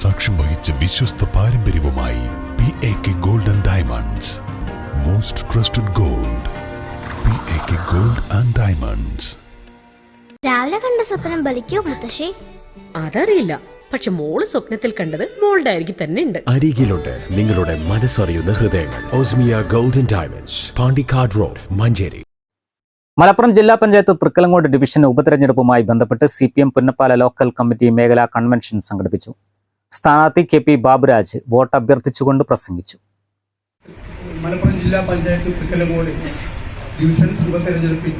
സാക്ഷ്യം വഹിച്ച വിശ്വസ്ത പാരമ്പര്യവുമായി P A K gold and diamonds most trusted gold P A K gold and diamonds രാവിലെ കണ്ട സ്വപ്നം ബലിക്കോ മുത്തശ്ശി? അതറിയില്ല. പക്ഷെ മോൾ സ്വപ്നത്തിൽ കണ്ടത് മോളുടെ അരികിൽ തന്നെ ഉണ്ട്. അരികിലുണ്ട് നിങ്ങളുടെ മനസ്സറിയുന്ന ഹൃദയങ്ങൾ. Osmiya golden diamonds Pandikkad road Manjeri. Malappuram ജില്ലാ പഞ്ചായത്ത് തൃക്കലങ്ങോട് ഡിവിഷൻ ഉപതെരഞ്ഞെടുപ്പുമായി ബന്ധപ്പെട്ട് C P M Punnappala local committee മേഖലാ കൺവെൻഷൻ സംഘടിപ്പിച്ചു. സ്ഥാനാർത്ഥി കെ പി ബാബുരാജ് വോട്ട് അഭ്യർത്ഥിച്ചുകൊണ്ട് പ്രസംഗിച്ചു. മലപ്പുറം ജില്ലാ പഞ്ചായത്ത് തൃക്കലങ്ങോട് ഡിവിഷൻ ഉപതെരഞ്ഞെടുപ്പിൽ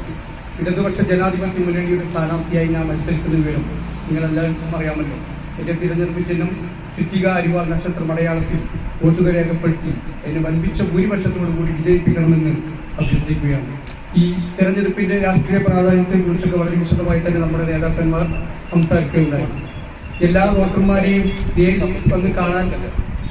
ഇടതുപക്ഷ ജനാധിപത്യ മുന്നണിയുടെ സ്ഥാനാർത്ഥിയായി ഞാൻ മത്സരിക്കുന്ന വിവരം നിങ്ങളെല്ലാവർക്കും അറിയാമല്ലോ. എന്റെ തിരഞ്ഞെടുപ്പ് ചിഹ്നം ചുറ്റിക അരിവാൾ നക്ഷത്ര മലയാളത്തിൽ വോട്ടുകൾ രേഖപ്പെടുത്തി എന്നെ വൻപിച്ച ഭൂരിപക്ഷത്തോടു കൂടി വിജയിപ്പിക്കണമെന്ന് അഭ്യർത്ഥിക്കുകയാണ്. ഈ തെരഞ്ഞെടുപ്പിന്റെ രാഷ്ട്രീയ പ്രാധാന്യത്തെ കുറിച്ചൊക്കെ വളരെ വിശദമായി തന്നെ നമ്മുടെ നേതാക്കന്മാർ സംസാരിക്കുകയുണ്ടായി. എല്ലാ വോട്ടർമാരെയും നേരിൽ വന്ന് കാണാൻ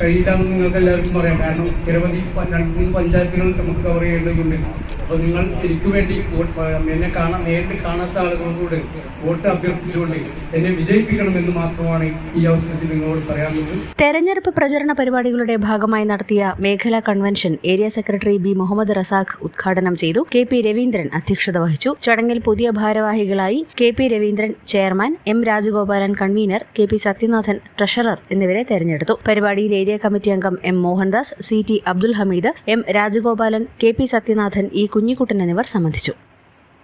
കഴിയില്ല എന്ന് നിങ്ങൾക്ക് എല്ലാവർക്കും പറയാം. കാരണം നിരവധി രണ്ട് മൂന്ന് പഞ്ചായത്തുകൾ നമുക്ക് കവർ ചെയ്യേണ്ടതുണ്ട്. അപ്പോൾ നിങ്ങൾ എനിക്ക് വേണ്ടി വോട്ട് എന്നെ കാണാൻ നേരിട്ട് കാണാത്ത ആളുകളോട് വോട്ട് അഭ്യർത്ഥിച്ചുകൊണ്ട് എന്നെ വിജയിപ്പിക്കണമെന്ന് മാത്രമാണ് ഈ അവസരത്തിൽ നിങ്ങളോട് പറയാനുള്ളത്. തെരഞ്ഞെടുപ്പ് പ്രചരണ പരിപാടികളുടെ ഭാഗമായി നടത്തിയ മേഖലാ convention area secretary B Muhammad Razak ഉദ്ഘാടനം ചെയ്തു കെ പി രവീന്ദ്രൻ അധ്യക്ഷത വഹിച്ചു. ചടങ്ങിൽ പുതിയ ഭാരവാഹികളായി K P Raveendran chairman M Rajagopalan convener K P Sathyanathan treasurer എന്നിവരെ തെരഞ്ഞെടുത്തു. പരിപാടിയിൽ ഏരിയ കമ്മിറ്റി അംഗം M Mohandas C T Abdul Hameed M Rajagopalan K P Sathyanathan E Kunjikuttan എന്നിവർ സംബന്ധിച്ചു.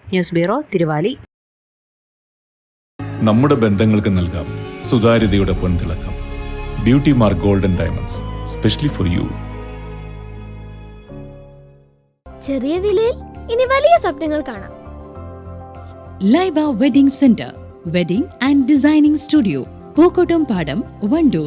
News bureau Thiruvali. നമ്മുടെ ബന്ധങ്ങൾക്ക് നൽകാം സുതാര്യതയുടെ പൊൻതിളക്കം. Beauty mark golden diamonds specially for you. ചെറിയ വിലയിൽ ഇനി വലിയ സ്വപ്നങ്ങൾ കാണാം. Laiba wedding centre wedding and designing studio Pookkottumpadam Wandoor.